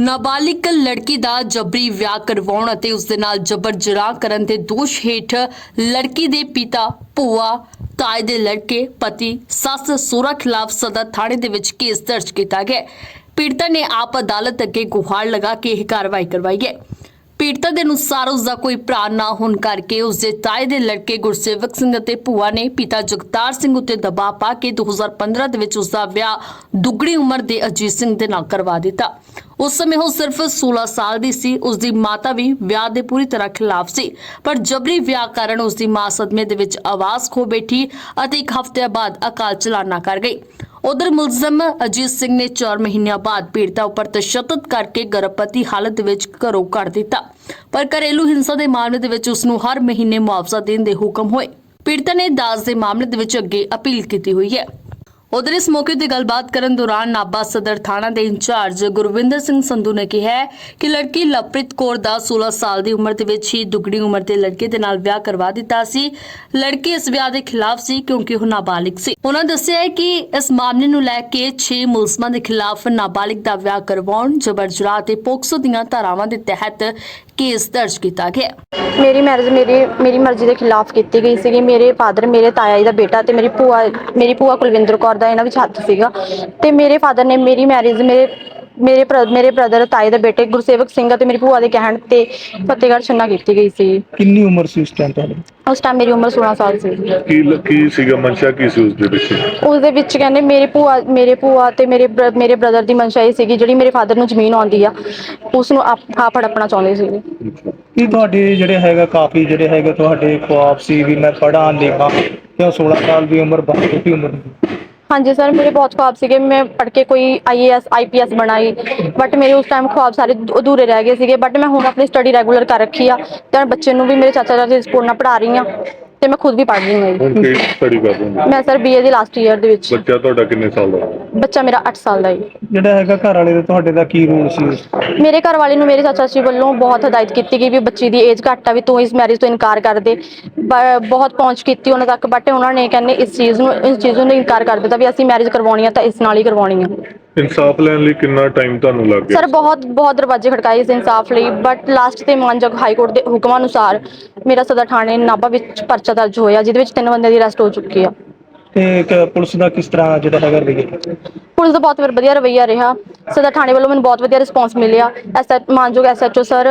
ਨਾਬਾਲਿਗ ਲੜਕੀ ਦਾ ਜਬਰੀ ਵਿਆਹ ਕਰਵਾਉਣ ਅਤੇ ਉਸ ਦੇ ਨਾਲ ਜਬਰ ਜਨਾਹ ਕਰਨ ਦੇ ਦੋਸ਼ ਹੇਠ ਲੜਕੀ ਦੇ ਪਿਤਾ, ਭੂਆ, ਤਾਏ ਦੇ ਲੜਕੇ, ਪਤੀ, ਸੱਸ, ਸੋਹਰਾ ਖਿਲਾਫ ਸਦਰ ਥਾਣੇ ਦੇ ਵਿੱਚ ਕੇਸ ਦਰਜ ਕੀਤਾ ਗਿਆ ਹੈ। ਪੀੜਤਾ ਨੇ ਆਪ ਅਦਾਲਤ ਅੱਗੇ ਗੁਹਾਰ ਲਗਾ ਕੇ ਇਹ ਕਾਰਵਾਈ ਕਰਵਾਈ ਹੈ ਪੀੜਤਾ ਦੇ ਅਨੁਸਾਰ ਉਸ ਦਾ ਕੋਈ ਭਰਾ ਨਾ ਹੋਣ ਕਰਕੇ ਉਸ ਦੇ ਤਾਏ ਦੇ ਲੜਕੇ ਗੁਰਸੇਵਕ ਸਿੰਘ ਅਤੇ ਭੂਆ ਨੇ ਪਿਤਾ ਜਗਤਾਰ ਸਿੰਘ ਉੱਤੇ ਦਬਾਅ ਪਾ ਕੇ 2015 ਦੇ ਵਿੱਚ ਉਸ ਦਾ ਵਿਆਹ ਦੁੱਗਣੀ ਉਮਰ ਦੇ ਅਜੀਤ ਸਿੰਘ ਦੇ ਨਾਲ ਕਰਵਾ ਦਿੱਤਾ। ਉਸ ਸਮੇਂ ਉਹ ਸਿਰਫ 16 ਸਾਲ ਦੀ ਸੀ ਉਸ ਦੀ ਮਾਤਾ ਵੀ ਵਿਆਹ ਦੇ ਪੂਰੀ ਤਰ੍ਹਾਂ ਖਿਲਾਫ ਸੀ। ਪਰ ਜਬਰੀ ਵਿਆਹ ਕਾਰਨ ਉਸ ਦੀ ਮਾਂ ਸਦਮੇ ਦੇ ਵਿੱਚ ਆਵਾਜ਼ ਖੋ ਬੈਠੀ ਅਤੇ ਇੱਕ ਹਫ਼ਤੇ ਬਾਅਦ ਅਕਾਲ ਚਲਾਣਾ ਕਰ ਗਈ। ਉਧਰ ਮੁਲਜ਼ਮ ਅਜੀਤ ਸਿੰਘ ਨੇ 4 ਮਹੀਨਿਆਂ ਬਾਅਦ ਪੀੜਤਾ ਉੱਪਰ ਤਸ਼ੱਦਦ ਕਰਕੇ ਗਰਭਵਤੀ ਹਾਲਤ ਵਿੱਚ ਘਰੋਂ ਕੱਢ ਦਿੱਤਾ। ਪਰ ਘਰੇਲੂ ਹਿੰਸਾ ਦੇ ਮਾਮਲੇ ਦੇ ਵਿੱਚ ਉਸ ਨੂੰ ਹਰ ਮਹੀਨੇ ਮੁਆਵਜ਼ਾ ਦੇਣ ਦੇ ਹੁਕਮ ਹੋਏ। ਪੀੜਤਾ ਨੇ ਦਾਸ ਦੇ ਮਾਮਲੇ ਦੇ ਵਿੱਚ ਅੱਗੇ ਅਪੀਲ ਕੀਤੀ ਹੋਈ ਹੈ। ਉਧਰ ਇਸ ਮੌਕੇ ਤੇ ਗੱਲਬਾਤ ਕਰਨ ਦੌਰਾਨ ਨਾਭਾ ਸਦਰ ਥਾਣਾ ਦੇ ਇੰਚਾਰਜ ਗੁਰਵਿੰਦਰ ਸਿੰਘ ਸੰਧੂ ਨੇ ਕਿਹਾ ਕਿ ਲੜਕੀ ਲਵਪ੍ਰੀਤ ਕੌਰ ਦਾ 16 ਸਾਲ ਦੀ ਉਮਰ ਦੇ ਵਿੱਚ ਹੀ ਦੁੱਗਣੀ ਉਮਰ ਦੇ ਲੜਕੇ ਦੇ ਨਾਲ ਵਿਆਹ ਕਰਵਾ ਦਿੱਤਾ ਸੀ। ਲੜਕੀ ਇਸ ਵਿਆਹ ਦੇ ਖਿਲਾਫ ਸੀ ਕਿਉਂਕਿ ਉਹ ਨਾਬਾਲਿਗ ਸੀ। ਉਹਨਾਂ ਦੱਸਿਆ ਹੈ ਕਿ ਇਸ ਮਾਮਲੇ ਨੂੰ ਲੈ ਕੇ 6 ਮੁਲਜ਼ਮਾਂ ਦੇ ਖਿਲਾਫ ਨਾਬਾਲਿਗ ਦਾ ਵਿਆਹ ਕਰਵਾਉਣ ਜਬਰ ਜਨਾਹ ਤੇ ਪੋਕਸੋ ਦੀਆਂ ਧਾਰਾਵਾਂ ਦੇ ਤਹਿਤ ਕੇਸ ਦਰਜ ਕੀਤਾ ਗਿਆ। ਮੇਰੀ ਮੈਰਿਜ ਮੇਰੀ ਮੇਰੀ ਮਰਜ਼ੀ ਦੇ ਖਿਲਾਫ ਕੀਤੀ ਗਈ ਸੀਗੀ। ਮੇਰੇ ਫਾਦਰ ਮੇਰੇ ਤਾਇਆ ਜੀ ਦਾ ਬੇਟਾ ਤੇ ਮੇਰੀ ਭੂਆ ਮੇਰੀ ਭੂਆ ਕੁਲਵਿੰਦਰ ਕੌਰ ਦਾ ਇਹਨਾਂ ਵਿੱਚ ਹੱਥ ਸੀਗਾ। ਤੇ ਮੇਰੇ ਫਾਦਰ ਨੇ ਮੇਰੀ ਮੈਰਿਜ ਮੇਰੇ ਮੇਰੇ ਭਰਾ- ਮੇਰੇ ਬ੍ਰਦਰ ਤਾਏ ਦੇ ਬੇਟੇ ਗੁਰਸੇਵਕ ਸਿੰਘ ਅਤੇ ਮੇਰੀ ਭੂਆ ਦੇ ਕਹਿਣ ਤੇ ਫਤਿਹਗੜ੍ਹ ਛੰਨਾ ਕੀਤੀ ਗਈ ਸੀ। ਕਿੰਨੀ ਉਮਰ ਸੀ ਉਸ ਟਾਈਮ ਤੁਹਾਡੀ? ਉਸ ਟਾਈਮ ਮੇਰੀ ਉਮਰ 16 ਸਾਲ ਸੀ। ਕੀ ਕੀ ਸੀਗਾ ਮਨਸ਼ਾ? ਕੀ ਸੀ ਉਸ ਦੇ ਵਿੱਚ? ਉਸ ਦੇ ਵਿੱਚ ਕਹਿੰਦੇ ਮੇਰੇ ਭੂਆ ਮੇਰੇ ਭੂਆ ਤੇ ਮੇਰੇ ਬ੍ਰ- ਮੇਰੇ ਬ੍ਰਦਰ ਦੀ ਮਨਸ਼ਾ ਇਹ ਸੀਗੀ ਜਿਹੜੀ ਮੇਰੇ ਫਾਦਰ ਨੂੰ ਜ਼ਮੀਨ ਆਉਂਦੀ ਆ ਉਸ ਨੂੰ ਆਪ ਆਪ ਹੜਪਣਾ ਚਾਹੁੰਦੇ ਸੀਗੇ। ਕੀ ਤੁਹਾਡੇ ਜਿਹੜੇ ਹੈਗਾ ਕਾਫੀ ਜਿਹੜੇ ਹੈਗੇ ਤੁਹਾਡੇ ਖੁਆਬ ਸੀ ਵੀ ਮੈਂ ਪੜਾਂ ਲਿਖਾਂ ਕਿਉਂ 16 ਸਾਲ ਦੀ ਉਮਰ ਬਹੁਤ ਛੋਟੀ ਉਮਰ ਸੀ? ਹਾਂਜੀ ਸਰ ਮੇਰੇ ਬਹੁਤ ਖੁਆਬ ਸੀਗੇ। ਮੈਂ ਪੜ੍ਹ ਕੇ ਕੋਈ ਆਈਏਐਸ ਆਈਪੀਐਸ ਬਣਾਈ। ਬਟ ਮੇਰੇ ਉਸ ਟਾਈਮ ਖੁਆਬ ਸਾਰੇ ਅਧ- ਅਧੂਰੇ ਰਹਿ ਗਏ ਸੀਗੇ। ਬਟ ਮੈਂ ਹੁਣ ਆਪਣੀ ਸਟੱਡੀ ਰੈਗੂਲਰ ਕਰ ਰੱਖੀ ਆ। ਤੇ ਬੱਚੇ ਨੂੰ ਵੀ ਮੇਰੇ ਚਾਚਾ ਚਾਚੀ ਦੇ ਸਪੋਰਟ ਨਾਲ ਪੜ੍ਹਾ ਰਹੀ ਆ। ਤੇ ਮੈਂ ਖੁਦ ਵੀ ਪੜ੍ਹ ਰਹੀ ਹਾਂ ਜੀ। ਹੁਣ ਕੀ ਸਟੱਡੀ ਕਰ ਰਹੇ ਹੋ? ਮੈਂ ਸਰ ਬੀਏ ਦੇ ਲਾਸਟ ਈਅਰ ਦੇ ਵਿੱਚ। ਬੱਚਾ ਤੁਹਾਡਾ ਕਿੰਨੇ ਸਾਲ ਦਾ? ਬੱਚਾ ਮੇਰਾ 8 ਸਾਲ ਦਾ ਹੈ ਜਿਹੜਾ ਹੈਗਾ ਘਰ ਵਾਲੇ ਦਾ ਤੁਹਾਡੇ ਦਾ ਕੀ ਰੋਲ ਸੀ? ਮੇਰੇ ਘਰ ਵਾਲੇ ਨੂੰ ਮੇਰੇ ਚਾਚਾ ਜੀ ਵੱਲੋਂ ਬਹੁਤ ਹਦਾਇਤ ਕੀਤੀ ਗਈ ਵੀ ਬੱਚੀ ਦੀ ਏਜ ਘੱਟ ਆ ਵੀ ਤੂੰ ਇਸ ਮੈਰਿਜ ਤੋਂ ਇਨਕਾਰ ਕਰ ਦੇ। ਬ- ਬਹੁਤ ਪਹੁੰਚ ਕੀਤੀ ਉਹਨਾਂ ਤੱਕ ਬਟ ਉਹਨਾਂ ਨੇ ਕਹਿੰਦੇ ਇਸ ਚੀਜ਼ ਨੂੰ ਇਸ ਚੀਜ਼ ਨੂੰ ਇਨਕਾਰ ਕਰ ਦਿੱਤਾ ਵੀ ਅਸੀਂ ਮੈਰਿਜ ਕਰਵਾਉਣੀ ਆ ਤਾਂ ਇਸ ਨਾਲ ਹੀ ਕਰਵਾਉਣੀ ਆ। ਇਨਸਾਫ ਲੈਣ ਲਈ ਕਿੰਨਾ ਟਾਈਮ ਤੁਹਾਨੂੰ ਲੱਗ ਗਿਆ? ਸਰ ਬਹੁਤ ਬਹੁਤ ਦਰਵਾਜ਼ੇ ਖੜਕਾਏ ਇਸ ਇਨਸਾਫ ਲਈ ਬਟ ਲਾਸਟ ਤੇ ਮਾਨਯੋਗ ਹਾਈ ਕੋਰਟ ਦੇ ਹੁਕਮਾਂ ਅਨੁਸਾਰ ਮੇਰਾ ਸਦਰ ਥਾਣੇ ਨਾਭਾ ਵਿੱਚ ਪਰਚਾ ਦਰਜ ਹੋਇਆ ਜਿਹਦੇ ਵਿੱਚ ਤਿੰਨ ਬੰਦਿਆਂ ਦੀ ਅਰੈਸਟ ਹੋ ਚੁੱਕੀ ਆ। ਤੇ ਇੱਕ ਪੁਲਿਸ ਦਾ ਕਿਸ ਤਰ੍ਹਾਂ ਜਿਹੜਾ ਹੈਗਾ ਰਵਈਆ? ਪੁਲਿਸ ਦਾ ਬਹੁਤ ਵਧੀਆ ਰਵੱਈਆ ਰਿਹਾ। ਸਦਰ ਥਾਣੇ ਵੱਲੋਂ ਮੈਨੂੰ ਬਹੁਤ ਵਧੀਆ ਰਿਸਪਾਂਸ ਮਿਲਿਆ। ਐਸ ਮਾਨਯੋਗ SHO sir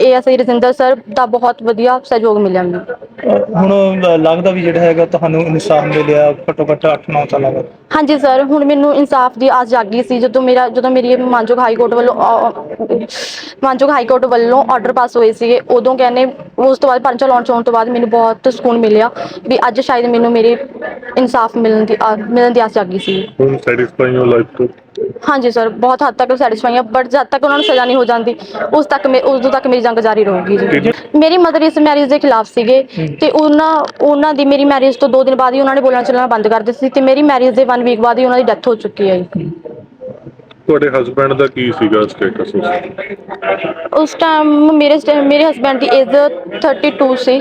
ASI Rajinder sir ਦਾ ਬਹੁਤ ਵਧੀਆ ਸਹਿਯੋਗ ਮਿਲਿਆ ਮੈਨੂੰ। ਹੁਣ ਲੱਗਦਾ ਵੀ ਜਿਹੜਾ ਹੈਗਾ ਤੁਹਾਨੂੰ ਇਨਸਾਫ ਮਿਲਿਆ ਘੱਟੋ ਘੱਟ 8-9 ਸਾਲਾਂ ਬਾਅਦ ਹਾਂਜੀ ਸਰ ਹੁਣ ਮੈਨੂੰ ਇਨਸਾਫ ਦੀ ਆਸ ਜਾਗੀ ਸੀ ਜਦੋਂ ਮੇਰਾ ਜਦੋਂ ਮੇਰੀ ਮਾਨਯੋਗ ਹਾਈ ਕੋਰਟ ਵੱਲੋਂ ਅ, ਮਾਨਯੋਗ ਹਾਈ ਕੋਰਟ ਵੱਲੋਂ ਆਰਡਰ ਪਾਸ ਹੋਏ ਸੀਗੇ ਉਦੋਂ ਕਹਿੰਦੇ ਉਸ ਤੋਂ ਬਾਅਦ ਪਰਚਾ ਲਾਂਚ ਹੋਣ ਤੋਂ ਬਾਅਦ ਮੈਨੂੰ ਬਹੁਤ ਸਕੂਨ ਮਿਲਿਆ ਵੀ ਅੱਜ ਸ਼ਾਇਦ ਮੈਨੂੰ ਮੇਰੇ ਇਨਸਾਫ ਮਿਲਣ ਦੀ ਆ- ਮਿਲਣ ਦੀ ਆਸ ਜਾਗੀ ਸੀ। ਹੁਣ ਸੈਟੀਸਫਾਈ ਹੋ ਲਾਈਫ ਤੋਂ? ਹਾਂਜੀ ਸਰ ਬਹੁਤ ਹੱਦ ਤੱਕ ਸੈਟੀਸਫਾਈ ਹਾਂ ਬਟ ਜਦ ਤੱਕ ਉਹਨਾਂ ਨੂੰ ਸਜ਼ਾ ਨਹੀਂ ਹੋ ਜਾਂਦੀ ਉਸ ਤੱਕ ਮੇ- ਉਦੋਂ ਤੱਕ ਮੇਰੀ ਜੰਗ ਜਾਰੀ ਰਹੂਗੀ ਜੀ। ਮੇਰੀ ਮਦਰ ਇਸ ਮੈਰਿਜ ਦੇ ਖਿਲਾਫ ਸੀਗੇ ਤੇ ਉਹਨਾਂ ਉਹਨਾਂ ਦੀ ਮੇਰੀ ਮੈਰਿਜ ਤੋਂ 2 ਦਿਨ ਬਾਅਦ ਹੀ ਉਹਨਾਂ ਨੇ ਬੋਲਣਾ ਚੱਲਣਾ ਬੰਦ ਕਰ ਦਿੱਤਾ ਸੀ ਤੇ ਮੇਰੀ ਮੈਰਿਜ ਦੇ 1 ਵੀਕ ਬਾਅਦ ਹੀ ਉਹਨਾਂ ਦੀ ਡੈਥ ਹੋ ਚੁੱਕੀ ਹੈ ਜੀ। ਤੁਹਾਡੇ ਹਸਬੰਡ ਦਾ ਕੀ ਸੀਗਾ ਸਟੇਟਸ ਉਸ ਟਾਈਮ ਮੇਰੇ ਮੇਰੇ ਹਸਬੰਡ ਦੀ ਏਜ 32 ਸੀ।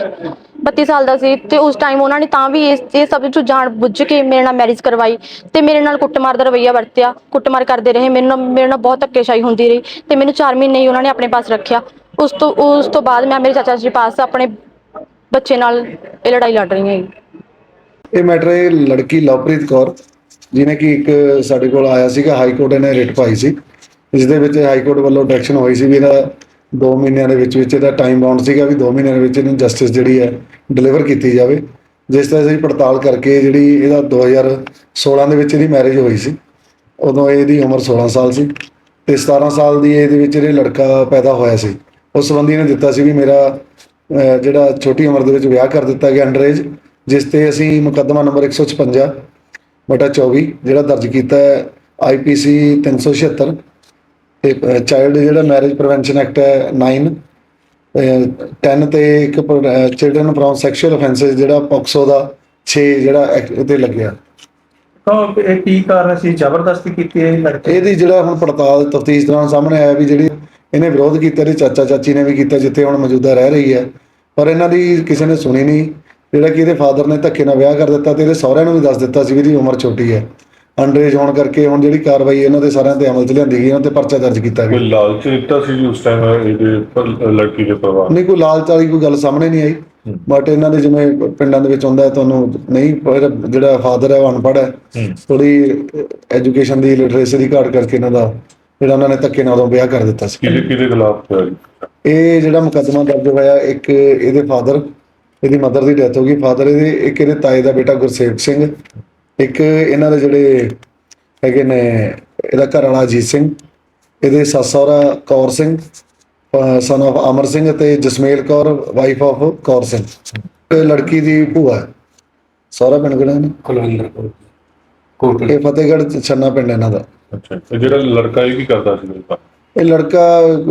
32 ਸਾਲ ਦਾ ਸੀ ਤੇ ਉਸ ਟਾਈਮ ਉਹਨਾਂ ਨੇ ਤਾਂ ਵੀ ਇਸ, ਇਹ ਸਭ ਤੋਂ ਜਾਣ ਬੁੱਝ ਕੇ ਮੇਰੇ ਨਾਲ ਮੈਰਿਜ ਕਰਵਾਈ ਤੇ ਮੇਰੇ ਨਾਲ ਕੁੱਟਮਾਰ ਦਾ ਰਵੱਈਆ ਵਰਤਿਆ, ਕੁੱਟਮਾਰ ਕਰਦੇ ਰਹੇ, ਮੇਰੇ ਮੇਰੇ ਨਾਲ ਬਹੁਤ ਧੱਕੇਸ਼ਾਹੀ ਹੁੰਦੀ ਰਹੀ ਤੇ ਮੈਨੂੰ 4 ਮਹੀਨੇ ਹੀ ਉਹਨਾਂ ਨੇ ਆਪਣੇ ਪਾਸ ਰੱਖਿਆ। ਉਸ ਤੋਂ ਉਸ ਤੋਂ ਬਾਅਦ ਮੈਂ ਮੇਰੇ ਚਾਚਾ ਜੀ ਪਾਸ ਆਪਣੇ ਬੱਚੇ ਨਾਲ ਇਹ ਲੜਾਈ ਲੜ ਰਹੀ ਹਾਂ ਜੀ। ਇਹ ਮੈਟਰ ਹੈ ਲੜਕੀ ਲਵਪ੍ਰੀਤ ਕੌਰ, ਜਿਹਨੇ ਕਿ ਇੱਕ ਸਾਡੇ ਕੋਲ ਆਇਆ ਸੀਗਾ ਹਾਈ ਕੋਰਟ ਨੇ ਰਿਟ ਪਾਈ ਸੀ। ਇਸ ਦੇ ਵਿੱਚ ਹਾਈ ਕੋਰਟ ਵੱਲੋਂ ਡਾਇਰੈਕਸ਼ਨ ਹੋਈ ਸੀ ਵੀ ਇਹਦਾ 2 ਮਹੀਨਿਆਂ ਦੇ ਵਿੱਚ ਵਿੱਚ ਇਹਦਾ ਟਾਈਮ ਬਾਉਂਡ ਸੀਗਾ ਵੀ 2 ਮਹੀਨਿਆਂ ਦੇ ਵਿੱਚ ਇਹਨੂੰ ਜਸਟਿਸ ਜਿਹੜੀ ਹੈ ਡਿਲੀਵਰ ਕੀਤੀ ਜਾਵੇ। ਜਿਸ ਤਰ੍ਹਾਂ ਅਸੀਂ ਪੜਤਾਲ ਕਰਕੇ ਜਿਹੜੀ ਇਹਦਾ 2016 ਦੇ ਵਿੱਚ ਇਹਦੀ ਮੈਰਿਜ ਹੋਈ ਸੀ, ਉਦੋਂ ਇਹਦੀ ਉਮਰ 16 ਸਾਲ ਸੀ ਤੇ 17 ਸਾਲ ਦੀ ਏਜ ਦੇ ਵਿੱਚ ਇਹ ਲੜਕਾ ਪੈਦਾ ਹੋਇਆ ਸੀ, ਉਸ ਸੰਬੰਧੀ ਨੇ ਦਿੱਤਾ ਸੀ ਵੀ ਮੇਰਾ ਜਿਹੜਾ ਛੋਟੀ ਉਮਰ ਦੇ ਵਿੱਚ ਵਿਆਹ ਕਰ ਦਿੱਤਾ ਗਿਆ ਅੰਡਰੇਜ ਜਿਸ ਤੇ ਅਸੀਂ ਮੁਕੱਦਮਾ ਨੰਬਰ 156 ਬਟਾ 24 ਜਿਹੜਾ ਦਰਜ ਕੀਤਾ ਹੈ ਆਈਪੀਸੀ 376 ਤੇ ਚਾਈਲਡ ਜਿਹੜਾ ਮੈਰਿਜ ਪ੍ਰੀਵੈਂਸ਼ਨ ਐਕਟ ਹੈ 9 ਅਹ, 10 ਤੇ ਇੱਕ ਚਿਲਡਰਨ ਫਰੋਮ ਸੈਕਸ਼ੂਅਲ ਅਫੈਂਸਸ ਜਿਹੜਾ ਪੋਕਸੋ ਦਾ 6 ਜਿਹੜਾ ਤੇ ਲੱਗਿਆ। ਤਾਂ ਇਹ ਕੀ ਕਾਰਨ ਸੀ ਜ਼ਬਰਦਸਤੀ ਕੀਤੀ ਹੈ ਲੜਕੇ ਇਹਦੀ ਜਿਹੜਾ ਹੁਣ ਪੜਤਾਲ ਤਫਤੀਸ਼ ਦੌਰਾਨ ਸਾਹਮਣੇ ਆਇਆ ਵੀ ਜਿਹੜੀ ਇਹਨੇ ਵਿਰੋਧ ਕੀਤਾ ਇਹਦੇ ਚਾਚਾ ਚਾਚੀ ਨੇ ਵੀ ਕੀਤਾ ਜਿੱਥੇ ਹੁਣ ਮੌਜੂਦਾ ਰਹਿ ਰਹੀ ਹੈ। ਪਰ ਇਹਨਾਂ ਦੀ ਕਿਸੇ ਨੇ ਸੁਣੀ ਨਹੀਂ। ਜਿਹੜਾ ਕਿ ਇਹਦੇ ਫਾਦਰ ਨੇ ਧੱਕੇ ਨਾਲ ਵਿਆਹ ਕਰ ਦਿੱਤਾ ਤੇ ਇਹਦੇ ਸਹੁਰਿਆਂ ਨੂੰ ਵੀ ਦੱਸ ਦਿੱਤਾ ਸੀ ਵੀ ਇਹਦੀ ਉਮਰ ਛੋਟੀ ਹੈ। ਅੰਡਰੇਜ ਹੋਣ ਕਰਕੇ ਹੁਣ ਜਿਹੜੀ ਕਾਰਵਾਈ ਇਹਨਾਂ ਦੇ ਸਾਰਿਆਂ ਤੇ ਅਮਲ 'ਚ ਲਿਆਂਦੀ ਗਈ ਉਹਨਾਂ ਤੇ ਪਰਚਾ ਦਰਜ ਕੀਤਾ ਕੋਈ ਗਿਆ ਲਾਲਚ ਦਿੱਤਾ ਸੀ ਜੀ ਉਸ ਟਾਈਮ ਇਹਦੇ ਪਰ ਲੜਕੀ ਦੇ ਪਰਿਵਾਰ ਨੇ? ਨਹੀਂ ਕੋਈ ਲਾਲਚ ਵਾਲੀ ਕੋਈ ਗੱਲ ਸਾਹਮਣੇ ਨਹੀਂ ਆਈ। ਹੂੰ। ਬਟ ਇਹਨਾਂ ਦੇ ਜਿਵੇਂ ਪਿੰਡਾਂ ਦੇ ਵਿੱਚ ਹੁੰਦਾ ਹੈ ਤੁਹਾਨੂੰ ਨਹੀਂ ਪਰ ਜਿਹੜਾ ਫਾਦਰ ਹੈ ਉਹ ਅਨਪੜ੍ਹ ਹੈ। ਹੂੰ। ਥੋੜੀ ਐਜੂਕੇਸ਼ਨ ਦੀ ਲਿਟਰੇਸੀ ਦੀ ਘਾਟ ਕਰਕੇ ਇਹਨਾਂ ਦਾ ਜਿਹੜਾ ਉਹਨਾਂ ਨੇ ਧੱਕੇ ਨਾਲ ਉਦੋਂ ਵਿਆਹ ਕਰ ਦਿੱਤਾ ਸੀ। ਕਿਹਦੇ ਕਿਹਦੇ ਖਿਲਾਫ ਹੋਇਆ ਜੀ? ਇਹ ਜਿਹੜਾ ਮੁਕੱਦਮਾ ਦਰਜ ਹੋਇਆ ਇੱਕ ਇਹਦੇ ਫਾਦਰ ਇਹਦੀ ਮਦਰ ਦੀ ਡੈਥ ਹੋ ਗਈ। ਫਾਦਰ ਇਹਦੇ ਇੱਕ ਇਹਦੇ ਤਾਏ ਦਾ ਬੇਟਾ ਗੁਰਸੇਵਕ ਸਿੰਘ। ਇੱਕ ਇਹਨਾਂ ਦੇ ਜਿਹੜੇ ਹੈਗੇ ਨੇ ਇਹਦਾ ਘਰ ਵਾਲਾ ਅਜੀਤ ਸਿੰਘ ਇਹਦੇ ਸੱਸ ਸਹੁਰਾ ਕੌਰ ਸਿੰਘ ਸਨ of ਅਮਰ ਸਿੰਘ ਤੇ ਜਸਮੇਲ ਕੌਰ ਵਾਈਫ ਆਫ ਕੌਰ ਸਿੰਘ। ਇਹ ਲੜਕੀ ਦੀ ਭੂਆ ਸਹੁਰਾ ਪਿੰਡ ਕਿਹੜਾ ਨੇ ਕੁਲਵਿੰਦਰ ਕੌਰ ਕੋਟਲੀ। ਇਹ ਫਤਿਹਗੜ੍ਹ ਛੰਨਾ ਪਿੰਡ ਇਹਨਾਂ ਦਾ। ਅੱਛਾ ਤੇ ਜਿਹੜਾ ਲੜਕਾ ਇਹ ਕੀ ਕਰਦਾ ਸੀ ਜੀ ਇਹ ਲੜਕਾ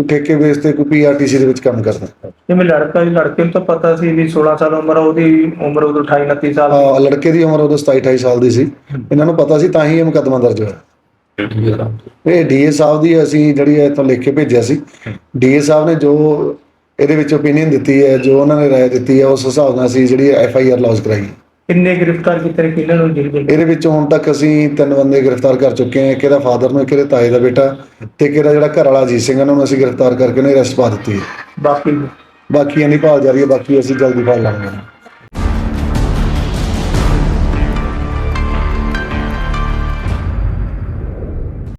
ਠੇਕੇ ਬੇਸ ਤੇ ਕੋਈ ਪੀਆਰਟੀਸੀ ਦੇ ਵਿੱਚ ਕੰਮ ਕਰਦਾ ਜਿਵੇਂ ਲੜਕਾ ਜੀ ਲੜਕੇ ਨੂੰ ਤਾਂ ਪਤਾ ਸੀ ਵੀ 16 ਸਾਲ ਉਮਰ ਆ ਉਹਦੀ ਉਮਰ ਉਦੋਂ 28 29 ਸਾਲ ਹਾਂ ਲੜਕੇ ਦੀ ਉਮਰ ਉਦੋਂ 27 28 ਸਾਲ ਦੀ ਸੀ। ਇਹਨਾਂ ਨੂੰ ਪਤਾ ਸੀ ਤਾਂ ਹੀ ਇਹ ਮੁਕੱਦਮਾ ਦਰਜ ਹੋਇਆ। ਇਹ ਡੀਏ ਸਾਹਿਬ ਦੀ ਅਸੀਂ ਜਿਹੜੀ ਹੈ ਤੋਂ ਲਿਖ ਕੇ ਭੇਜਿਆ ਸੀ। ਡੀਏ ਸਾਹਿਬ ਨੇ ਜੋ ਇਹਦੇ ਵਿੱਚ ਓਪੀਨੀਅਨ ਦਿੱਤੀ ਹੈ ਜੋ ਉਹਨਾਂ ਨੇ ਰਾਏ ਦਿੱਤੀ ਹੈ ਉਸ ਹਿਸਾਬ ਨਾਲ ਅਸੀਂ ਜਿਹੜੀ ਐਫ ਆਈ ਆਰ ਲੌਂਚ ਕਰਾਈ ਕਿੰਨੇ ਗ੍ਰਿਫਤਾਰ ਕੀਤੇ ਨੇ ਕਿਹਨਾਂ ਨੂੰ ਜੇਲ੍ਹ ਦੇ ਇਹਦੇ ਵਿੱਚ ਹੁਣ ਤੱਕ ਅਸੀਂ ਤਿੰਨ ਬੰਦੇ ਗ੍ਰਿਫਤਾਰ ਕਰ ਚੁੱਕੇ ਹਾਂ ਇੱਕ ਇਹਦਾ ਫਾਦਰ ਨੂੰ ਇੱਕ ਇਹਦੇ ਤਾਏ ਦਾ ਬੇਟਾ ਤੇ ਇੱਕ ਇਹਦਾ ਜਿਹੜਾ ਘਰ ਵਾਲਾ ਅਜੀਤ ਸਿੰਘ ਇਹਨਾਂ ਨੂੰ ਅਸੀਂ ਗ੍ਰਿਫਤਾਰ ਕਰਕੇ ਉਹਨੇ ਅਰੈਸਟ ਪਾ ਦਿੱਤੀ ਹੈ। ਬਾਕੀ? ਬਾਕੀਆਂ ਦੀ ਭਾਲ ਜਾਰੀ ਹੈ ਬਾਕੀ ਅਸੀਂ ਜਲਦੀ ਫੜ ਲਾਂਗੇ